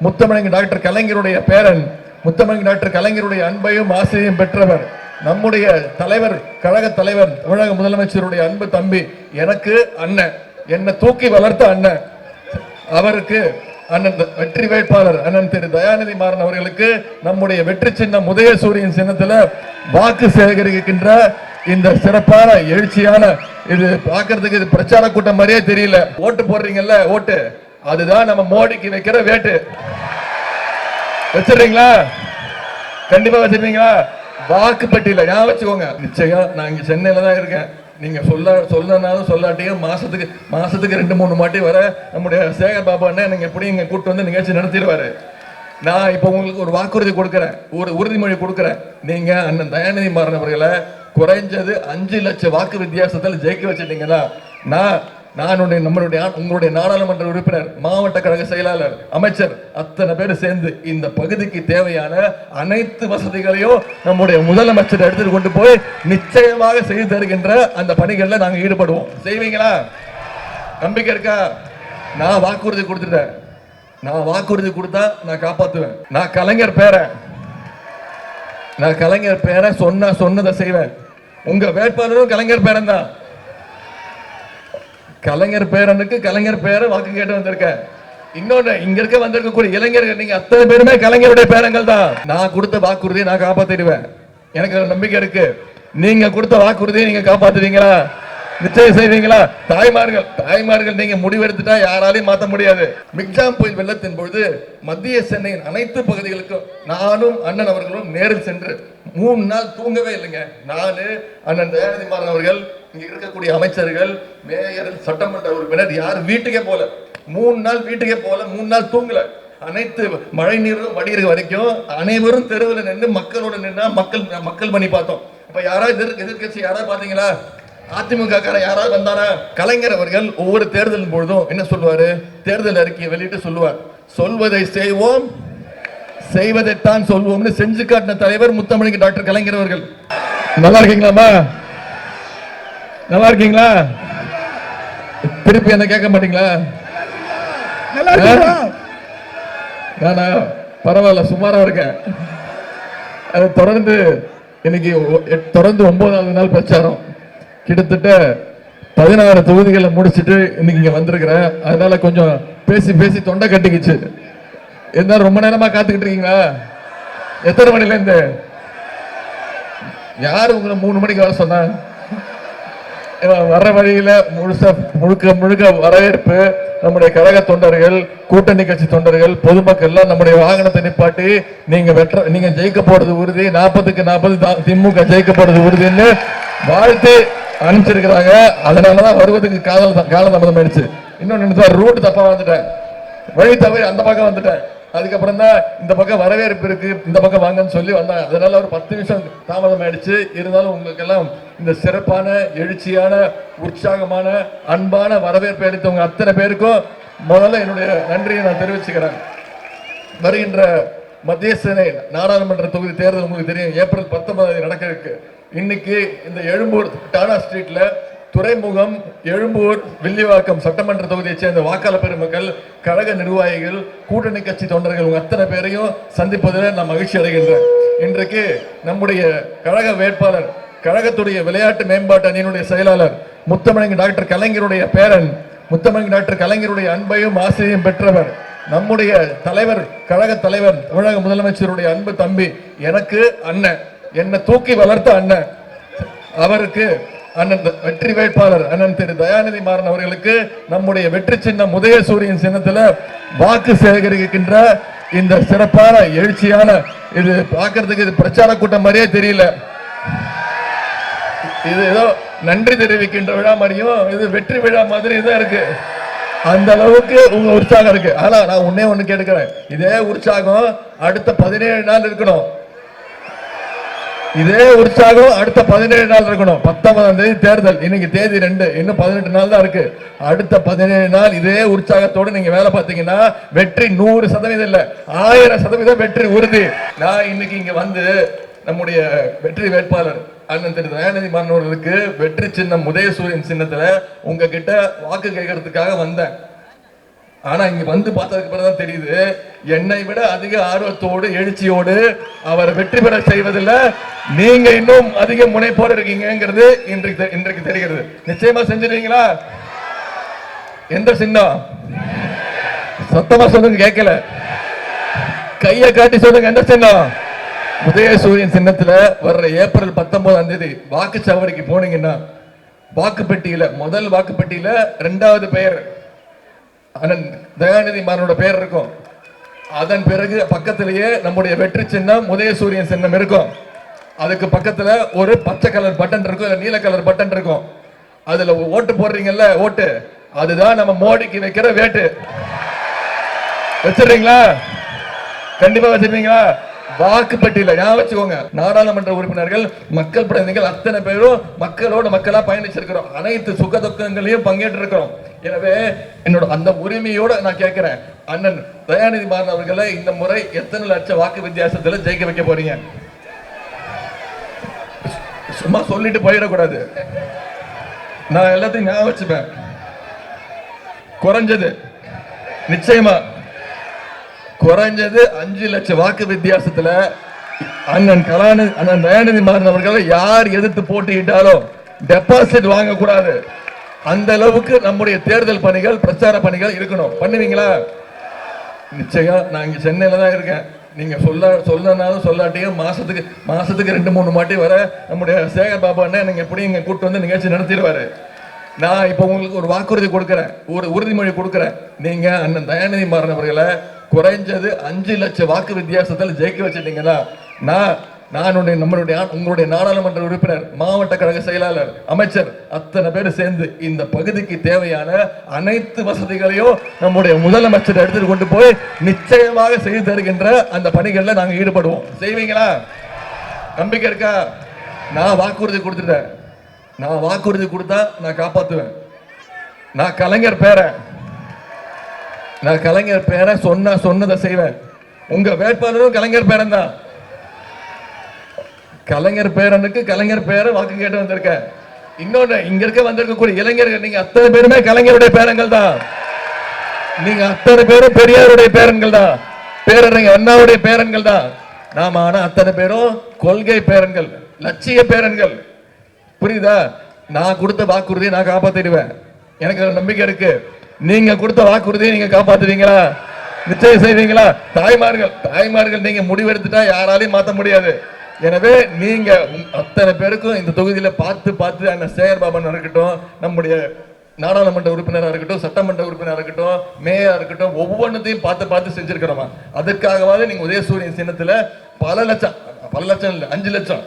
முத்தமிழங்க doctor கலைஞருடைய பேரன் முத்தமிழங்க doctor கலைஞருடைய அன்பையும் ஆசையும் பெற்றவர் நம்முடைய தலைவர் கழக தலைவர் தமிழக முதலமைச்சருடைய அன்பு தம்பி எனக்கு அண்ணன் என்னை தூக்கி வளர்த்த அண்ணன் அவருக்கு அண்ணன் த- வெற்றி வேட்பாளர் அண்ணன் திரு தயாநிதி மாறன் அவர்களுக்கு நம்முடைய வெற்றி சின்னம் உதயசூரியன் சின்னத்தில் வாக்கு சேகரிக்கின்ற இந்த சிறப்பான எழுச்சியான இது பார்க்கறதுக்கு இது பிரச்சார கூட்டம் மாதிரியே தெரியல. ஓட்டு போடுறீங்கல்ல ஓட்டு. அதுதான் நம்ம மோடிக்கு வைக்கிற வேட்டு. வச்சிடுறீங்களா? கண்டிப்பா வச்சிருக்கீங்களா வாக்குப்பட்டியல ஞாபகம் வச்சுக்கோங்க. நிச்சயம் நான் இங்க சென்னையில தான் இருக்கேன். நீங்க சொல்ல சொல்லனாலும் சொல்லாட்டியும் மாசத்துக்கு மாசத்துக்கு ரெண்டு மூணு மாட்டி வர நம்முடைய சேகர் பாபா அண்ணன் நீங்க எப்படி இங்க கூட்டு வந்து நிகழ்ச்சி நடத்திடுவாரு. நான் இப்போ உங்களுக்கு ஒரு வாக்குறுதி கொடுக்குறேன். ஒரு உறுதிமொழி கொடுக்குறேன். நீங்க அண்ணன் தயாநிதி மாறினவர்களை குறைஞ்சது அஞ்சு லட்சம் வாக்கு வித்தியாசத்தில் ஜெயிக்க வச்சிட்டீங்கன்னா நான் நானுடைய நம்மளுடைய உங்களுடைய நாடாளுமன்ற உறுப்பினர் மாவட்ட கழக செயலாளர் அமைச்சர் அத்தனை பேர் சேர்ந்து இந்த பகுதிக்கு தேவையான அனைத்து வசதிகளையும் நம்முடைய முதலமைச்சர் எடுத்துட்டு கொண்டு போய் நிச்சயமாக செய்து தருகின்ற அந்த பணிகளில் நாங்கள் ஈடுபடுவோம். செய்வீங்களா? நம்பிக்கை இருக்கா? நான் வாக்குறுதி கொடுத்துட்டேன். நான் வாக்குறுதி கொடுத்தா நான் காப்பாற்றுவேன் நான் கலைஞர் பேரன். நான் கலைஞர் பேரை சொன்ன சொன்னதை செய்வேன். உங்க வேட்பாளரும் கலைஞர் பேரன் தான். கலைஞர் பேரனுக்கு கலைஞர் பேரை வாக்கு கேட்டு வந்திருக்கேன் இன்னொன்னு இங்க இருக்க வந்திருக்கக்கூடிய இளைஞர்கள் நீங்க அத்தனை பேருமே கலைஞருடைய பேரங்கள் தான். நான் கொடுத்த வாக்குறுதியை நான் காப்பாத்திடுவேன். எனக்கு நம்பிக்கை இருக்கு. நீங்க கொடுத்த வாக்குறுதியை நீங்க காப்பாத்துவீங்களா? நிச்சயம் செய்வீங்களா? தாய்மார்கள் தாய்மார்கள் நீங்க முடிவெடுத்துட்டா யாராலையும் மாத்த முடியாது. மிக்ஜாம் புயல் வெள்ளத்தின் பொழுது மத்திய சென்னையின் அனைத்து பகுதிகளுக்கும் நானும் அண்ணன் அவர்களும் நேரில் சென்று மூணு நாள் தூங்கவே இல்லைங்க. நானு அண்ணன் தயாநிதி மாறன் அவர்கள் இங்க இருக்கக்கூடிய அமைச்சர்கள் மேயர் சட்டமன்ற உறுப்பினர் யார் வீட்டுக்கே போல. மூணு நாள் வீட்டுக்கே போல மூணு நாள் தூங்கல. அனைத்து மழை நீரும் வடிகிற வரைக்கும் அனைவரும் தெருவில் நின்று மக்களோட நின்னா மக்கள் மக்கள் பண்ணி பார்த்தோம். இப்ப யாராவது எதிர் எதிர்க்கட்சி யாராவது பாத்தீங்களா அதிமுக காரன் யாராவது வந்தானா கலைஞர் அவர்கள் ஒவ்வொரு தேர்தலின் பொழுதும் என்ன சொல்லுவாரு? தேர்தல் அறிக்கையை வெளியிட்டு சொல்லுவார். சொல்வதை செய்வோம் செய்வதைத்தான் சொல்வோம்னு செஞ்சு காட்டின தலைவர் முத்தமிழுக்கு டாக்டர் கலைஞர் அவர்கள். நல்லா இருக்கீங்களாமா நல்லா இருக்கீங்களா? திருப்பி என்ன கேட்க மாட்டீங்களா? நல்லா இருக்கீங்களா? நானா பரவாயில்ல சுமாரா இருக்கேன். அது தொடர்ந்து இன்னைக்கு தொடர்ந்து ஒன்பதாவது நாள் பிரச்சாரம். கிட்டத்தட்ட பதினாறு தொகுதிகளை முடிச்சிட்டு இன்னைக்கு இங்க வந்திருக்கிறேன். அதனால கொஞ்சம் பேசி பேசி தொண்டை கட்டிக்கிச்சு. இருந்தாலும் ரொம்ப நேரமா காத்துக்கிட்டு இருக்கீங்களா? எத்தனை மணில இருந்து யாரு உங்களை மூணு மணிக்கு வர சொன்னா? வர வழியில முழுச முழுக்க முழுக்க வரவேற்பு நம்முடைய கழக தொண்டர்கள் கூட்டணி கட்சி தொண்டர்கள் பொதுமக்கள் எல்லாம் நம்முடைய வாகனத்தை நிப்பாட்டி நீங்க வெற்ற நீங்க ஜெயிக்க போறது உறுதி நாற்பதுக்கு நாற்பது திமுக ஜெயிக்க போறது உறுதின்னு வாழ்த்து அனுப்பிச்சிருக்கிறாங்க. அதனாலதான் வருவதுக்கு காதல் காலதாமதம் ஆயிடுச்சு. இன்னொன்னு ரூட் தப்பா வந்துட்டேன். வழி தவறி அந்த பக்கம் வந்துட்டேன். அதுக்கப்புறம் தான் இந்த பக்கம் வரவேற்பு இருக்கு இந்த பக்கம் வாங்கன்னு சொல்லி வந்தாங்க. அதனால ஒரு பத்து நிமிஷம் தாமதம் ஆயிடுச்சு இருந்தாலும் உங்களுக்கு எல்லாம் இந்த சிறப்பான எழுச்சியான உற்சாகமான அன்பான வரவேற்பை அளித்தவங்க அத்தனை பேருக்கும் முதல்ல என்னுடைய நன்றியை நான் தெரிவிச்சுக்கிறேன். வருகின்ற மத்திய சேனை நாடாளுமன்ற தொகுதி தேர்தல் உங்களுக்கு தெரியும். ஏப்ரல் பத்தொன்பது நடக்க இருக்கு. இன்னைக்கு இந்த எழும்பூர் டாடா ஸ்ட்ரீட்ல துறைமுகம் எழும்பூர் வில்லிவாக்கம் சட்டமன்ற தொகுதியைச் சேர்ந்த வாக்காளர் பெருமக்கள் கழக நிர்வாகிகள் கூட்டணி கட்சி தொண்டர்கள் அத்தனை பேரையும் சந்திப்பதில் நான் மகிழ்ச்சி அடைகின்றேன். இன்றைக்கு நம்முடைய கழக வேட்பாளர் கழகத்துடைய விளையாட்டு மேம்பாட்டு அணியினுடைய செயலாளர் முத்தமிழங்க டாக்டர் கலைஞருடைய பேரன் முத்தமிழங்க டாக்டர் கலைஞருடைய அன்பையும் ஆசிரியையும் பெற்றவர் நம்முடைய தலைவர் கழக தலைவர் தமிழக முதலமைச்சருடைய அன்பு தம்பி எனக்கு அண்ணன் என்னை தூக்கி வளர்த்த அண்ணன் அவருக்கு அண்ணன் வெற்றி வேட்பாளர் அண்ணன் திரு தயாநிதி மாறன் அவர்களுக்கு நம்முடைய வெற்றி சின்னம் உதயசூரியன் சின்னத்துல வாக்கு சேகரிக்கின்ற இந்த சிறப்பான எழுச்சியான இது பார்க்கறதுக்கு இது பிரச்சார கூட்டம் மாதிரியே தெரியல. இது ஏதோ நன்றி தெரிவிக்கின்ற விழா மாதிரியும் இது வெற்றி விழா மாதிரி தான் இருக்கு. அந்த அளவுக்கு உங்க உற்சாகம் இருக்கு. ஆனா நான் உன்னே ஒண்ணு கேட்டுக்கிறேன். இதே உற்சாகம் அடுத்த பதினேழு நாள் இருக்கணும். இதே உற்சாகம் அடுத்த பதினேழு நாள் இருக்கணும். பத்தொன்பதாம் தேதி தேர்தல். இன்னைக்கு தேதி ரெண்டு. இன்னும் பதினெட்டு நாள் தான் இருக்கு. அடுத்த பதினேழு நாள் இதே உற்சாகத்தோடு நீங்க வேலை பார்த்தீங்கன்னா வெற்றி நூறு சதவீதம் இல்ல. ஆயிரம் சதவீதம் வெற்றி உறுதி. நான் இன்னைக்கு இங்க வந்து நம்முடைய வெற்றி வேட்பாளர் அண்ணன் திரு தயாநிதி மாறன் வெற்றி சின்னம் உதயசூரியன் சின்னத்துல உங்ககிட்ட வாக்கு கேட்கறதுக்காக வந்தேன். ஆனா இங்க வந்து பார்த்ததுக்கு பிறகு தான் தெரியுது. என்னை விட அதிக ஆர்வத்தோடு எழுச்சியோடு அவர் வெற்றி பெற செய்வதில் நீங்க இன்னும் அதிக முனைப்போடு இருக்கீங்கங்கிறது இன்றைக்கு தெ- இன்றைக்கு தெரிகிறது. நிச்சயமா செஞ்சிருவீங்களா? எந்த சின்னம்? சத்தமா சொல்லுங்க கேட்கல. கையை காட்டி சொல்லுங்க எந்த சின்னம்? உதயசூரியன் சின்னத்துல வர்ற ஏப்ரல் பத்தொன்பதாம் தேதி வாக்குச்சாவடிக்கு போனீங்கன்னா வாக்குப்பெட்டியில முதல் வாக்குப்பெட்டியில ரெண்டாவது பெயர் அண்ணன் தயாநிதி மாறனோட பேர் இருக்கும். அதன் பிறகு பக்கத்திலேயே நம்முடைய வெற்றி சின்னம் உதயசூரியன் சின்னம் இருக்கும். அதுக்கு பக்கத்தில் ஒரு பச்சை கலர் பட்டன் இருக்கும் நீல கலர் பட்டன் இருக்கும். அதுல ஓட்டு போடுறீங்கல்ல ஓட்டு. அதுதான் நம்ம மோடிக்கு வைக்கிற வேட்டு. வச்சிடுறீங்களா? கண்டிப்பா வச்சிருக்கீங்களா வாக்குப்பட்டியில் ஞாபகம் வச்சுக்கோங்க. நாடாளுமன்ற உறுப்பினர்கள் மக்கள் பிரதிநிதிகள் அத்தனை பேரும் மக்களோட மக்களா பயணிச்சிருக்கிறோம். அனைத்து சுக துக்கங்களையும் பங்கேற்று இருக்கிறோம் எனவே என்னோட அந்த உரிமையோட நான் கேட்கிறேன். அண்ணன் தயாநிதி மாறன் அவர்களை இந்த முறை எத்தனை லட்சம் வாக்கு வித்தியாசத்துல ஜெயிக்க வைக்க போறீங்க? சும்மா சொல்லிட்டு போயிடக்கூடாது. நான் எல்லாத்தையும் ஞாபகம் வச்சுப்பேன். குறைஞ்சது. நிச்சயமா. குறைஞ்சது அஞ்சு லட்சம் வாக்கு வித்தியாசத்துல அண்ணன் கலாநிதி அண்ணன் தயாநிதி மாறன் அவர்களை யார் எதிர்த்து போட்டியிட்டாலும் டெபாசிட் வாங்கக்கூடாது. அந்த அளவுக்கு நம்முடைய தேர்தல் பணிகள் பிரச்சார பணிகள் இருக்கணும். பண்ணுவீங்களா? நிச்சயம் நான் இங்க சென்னையில தான் இருக்கேன். நீங்க சொல்ல சொல்லனாலும் சொல்லாட்டியும் மாசத்துக்கு மாசத்துக்கு ரெண்டு மூணு மாட்டி வர நம்முடைய சேகர் பாபா அண்ணன் நீங்க எப்படி இங்க கூட்டு வந்து நிகழ்ச்சி நடத்திடுவாரு. நான் இப்போ உங்களுக்கு ஒரு வாக்குறுதி கொடுக்குறேன். ஒரு உறுதிமொழி கொடுக்குறேன். நீங்க அண்ணன் தயாநிதி மாறன் அவர்களை குறைஞ்சது அஞ்சு லட்சம் வாக்கு வித்தியாசத்தில் ஜெயிக்க வச்சிட்டீங்கன்னா நான் நான் நம்மளுடைய உங்களுடைய நாடாளுமன்ற உறுப்பினர் மாவட்ட கழக செயலாளர் அமைச்சர் அத்தனை பேர் சேர்ந்து இந்த பகுதிக்கு தேவையான அனைத்து வசதிகளையும் நம்முடைய முதலமைச்சர் எடுத்துட்டு கொண்டு போய் நிச்சயமாக செய்து தருகின்ற அந்த பணிகளில் நாங்கள் ஈடுபடுவோம். செய்வீங்களா? நம்பிக்கை இருக்கா? நான் வாக்குறுதி கொடுத்துட்டேன். நான் வாக்குறுதி கொடுத்தா நான் காப்பாற்றுவேன் நான் கலைஞர் பேரன். நான் கலைஞர் பேரை சொன்ன சொன்னதை செய்வேன். உங்க வேட்பாளரும் கலைஞர் பேரன் தான். கலைஞர் பேரனுக்கு கலைஞர் பேரை வாக்கு கேட்டு வந்திருக்கேன் இன்னொன்று இங்க இருக்க வந்திருக்கக்கூடிய இளைஞர்கள் நீங்க அத்தனை பேருமே கலைஞருடைய பேரங்கள் தான். நீங்க அத்தனை பேரும் பெரியாருடைய பேரன்கள் தான். பேரறிஞர் அண்ணாவுடைய பேரன்கள் தான். நாம ஆனா அத்தனை பேரும் கொள்கை பேரன்கள் லட்சிய பேரன்கள். புரியுதா? நான் கொடுத்த வாக்குறுதியை நான் காப்பாத்திடுவேன். எனக்கு ஒரு நம்பிக்கை இருக்கு. நீங்க கொடுத்த வாக்குறுதியை நீங்க காப்பாத்துவீங்களா? நிச்சயம் செய்வீங்களா? தாய்மார்கள் தாய்மார்கள் நீங்க முடிவெடுத்துட்டா யாராலையும் மாத்த முடியாது. எனவே நீங்க அத்தனை பேருக்கும் இந்த தொகுதியில பார்த்து பார்த்து அண்ணன் சேகர் பாபன் இருக்கட்டும் நம்முடைய நாடாளுமன்ற உறுப்பினராக இருக்கட்டும் சட்டமன்ற உறுப்பினராக இருக்கட்டும் மேயராக இருக்கட்டும் ஒவ்வொன்றத்தையும் பார்த்து பார்த்து செஞ்சிருக்கிறோமா? அதுக்காகவாவது நீங்க உதயசூரியன் சின்னத்துல பல லட்சம் பல லட்சம் இல்லை அஞ்சு லட்சம்.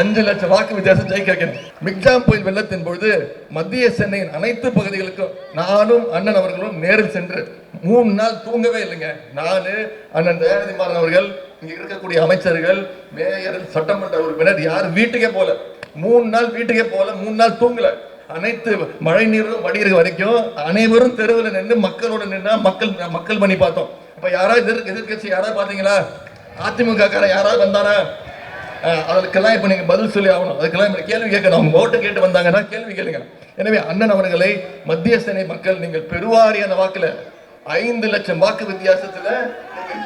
அஞ்சு லட்சம் வாக்கு வித்தியாசம் ஜெயிக்க வைக்கணும். மிக்ஜாம் புயல் வெள்ளத்தின் பொழுது மத்திய சென்னையின் அனைத்து பகுதிகளுக்கும் நானும் அண்ணன் அவர்களும் நேரில் சென்று மூணு நாள் தூங்கவே இல்லைங்க. நானு அண்ணன் தயாநிதி மாறன் அவர்கள் இருக்கக்கூடிய அமைச்சர்கள் மேயர் சட்டமன்ற உறுப்பினர் யாரும் வீட்டுக்கே போல. மூணு நாள் வீட்டுக்கே போல மூணு நாள் தூங்கல. அனைத்து மழை நீரும் வடிகிற வரைக்கும் அனைவரும் தெருவில் நின்று மக்களோட நின்று மக்கள் மக்கள் பண்ணி பார்த்தோம். இப்ப யாராவது எதிர் எதிர்க்கட்சி யாராவது பாத்தீங்களா? அதிமுக கார யாராவது வந்தாரா? அதுக்கெல்லாம் இப்ப நீங்க பதில் சொல்லி ஆகணும். அதுக்கெல்லாம் கேள்வி கேட்கணும். அவங்க ஓட்டு கேட்டு வந்தாங்கன்னா கேள்வி கேளுங்க. எனவே அண்ணன் அவர்களை மத்திய சேனை மக்கள் நீங்கள் பெருவாரியான வாக்குல ஐந்து லட்சம் வாக்கு வித்தியாசத்துல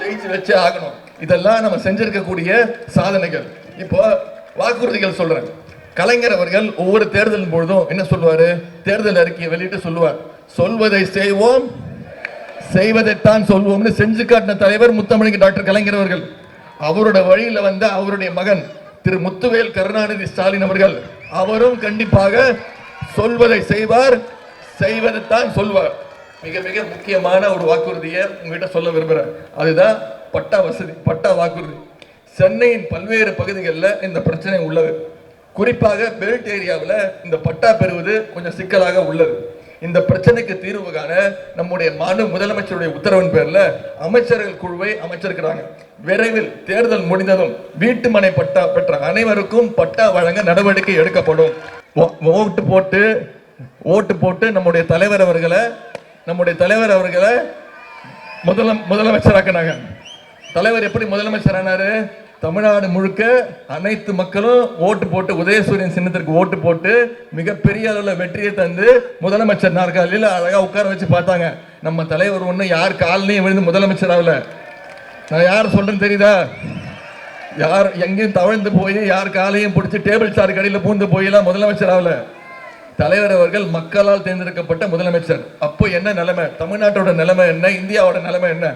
ஜெயிச்சு வச்சே ஆகணும். இதெல்லாம் நம்ம செஞ்சிருக்கக்கூடிய சாதனைகள். இப்போ வாக்குறுதிகள் சொல்றேன். கலைஞர் அவர்கள் ஒவ்வொரு தேர்தலின் பொழுதும் என்ன சொல்லுவாரு? தேர்தல் அறிக்கையை வெளியிட்டு சொல்லுவார். சொல்வதை செய்வோம் செய்வதைத்தான் சொல்வோம்னு செஞ்சு காட்டின தலைவர் முத்தமிழிக்கு டாக்டர் கலைஞர் அவர்கள். அவரோட வழியில வந்த அவருடைய மகன் திரு முத்துவேல் கருணாநிதி ஸ்டாலின் அவர்கள். அவரும் கண்டிப்பாக சொல்வதை செய்வார் செய்வதைத்தான் சொல்வார். மிக மிக முக்கியமான ஒரு வாக்குறுதியை உங்ககிட்ட சொல்ல விரும்புகிறேன் அதுதான் பட்டா வசதி பட்டா வாக்குறுதி. சென்னையின் பல்வேறு பகுதிகளில் இந்த பிரச்சனை உள்ளது. குறிப்பாக பெல்ட் ஏரியாவில் இந்த பட்டா பெறுவது கொஞ்சம் சிக்கலாக உள்ளது. இந்த பிரச்சனைக்கு தீர்வு காண நம்முடைய மாநில முதலமைச்சருடைய உத்தரவின் பேரில் அமைச்சர்கள் குழுவை அமைச்சிருக்கிறாங்க. விரைவில் தேர்தல் முடிந்ததும் வீட்டு மனை பட்டா பெற்ற அனைவருக்கும் பட்டா வழங்க நடவடிக்கை எடுக்கப்படும். ஓ- ஓட்டு போட்டு ஓட்டு போட்டு நம்முடைய தலைவர் அவர்களை நம்முடைய தலைவர் அவர்களை முதல முதலமைச்சராக்கினாங்க. தலைவர் எப்படி முதலமைச்சர் ஆனாரு தமிழ்நாடு முழுக்க அனைத்து மக்களும் ஓட்டு போட்டு உதயசூரியன் சின்னத்திற்கு ஓட்டு போட்டு மிகப்பெரிய அளவில் வெற்றியை தந்து முதலமைச்சர் நாற்காலியில் அழகாக உட்கார வச்சு பார்த்தாங்க. நம்ம தலைவர் ஒன்று யார் காலனையும் விழுந்து முதலமைச்சர் ஆகல. நான் யார் சொல்றேன்னு தெரியுதா? யார் எங்கேயும் தவழ்ந்து போய் யார் காலையும் பிடிச்சி டேபிள் சார் கடையில் பூந்து போயெல்லாம் முதலமைச்சர் ஆகல. தலைவர் அவர்கள் மக்களால் தேர்ந்தெடுக்கப்பட்ட முதலமைச்சர். அப்போ என்ன நிலைமை? தமிழ்நாட்டோட நிலைமை என்ன? இந்தியாவோட நிலைமை என்ன?